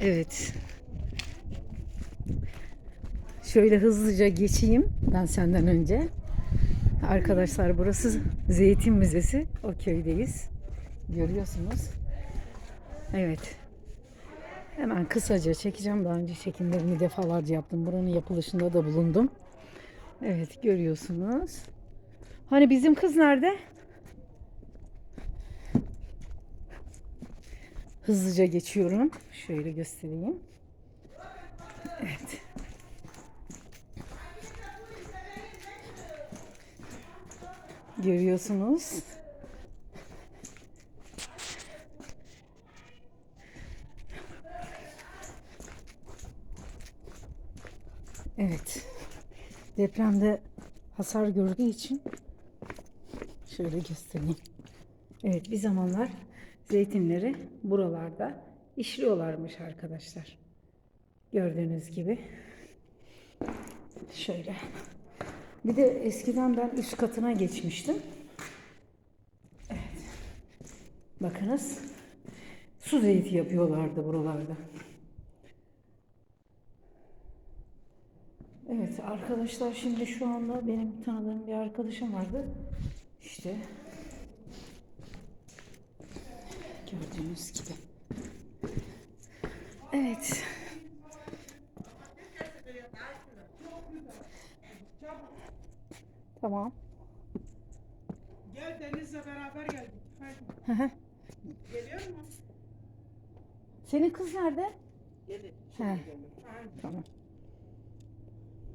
Evet. Şöyle hızlıca geçeyim ben senden önce. Arkadaşlar burası Zeytin Müzesi. O köydeyiz. Görüyorsunuz. Evet. Hemen kısaca çekeceğim. Daha önce çekimlerimi defalarca yaptım. Buranın yapılışında da bulundum. Evet görüyorsunuz. Hani bizim kız nerede? Hızlıca geçiyorum. Şöyle göstereyim. Evet. Görüyorsunuz. Evet. Depremde hasar gördüğü için şöyle göstereyim. Evet bir zamanlar zeytinleri buralarda işliyorlarmış arkadaşlar. Gördüğünüz gibi. Şöyle. Bir de eskiden ben üst katına geçmiştim. Bakınız. Su zeyti yapıyorlardı buralarda. Evet arkadaşlar şimdi şu anda benim tanıdığım bir arkadaşım vardı. İşte gördüğünüz gibi. Evet. Tamam. Gel Deniz'le beraber geldik. Hadi. Geliyor mu? Senin kız nerede? Gelir. He. Tamam.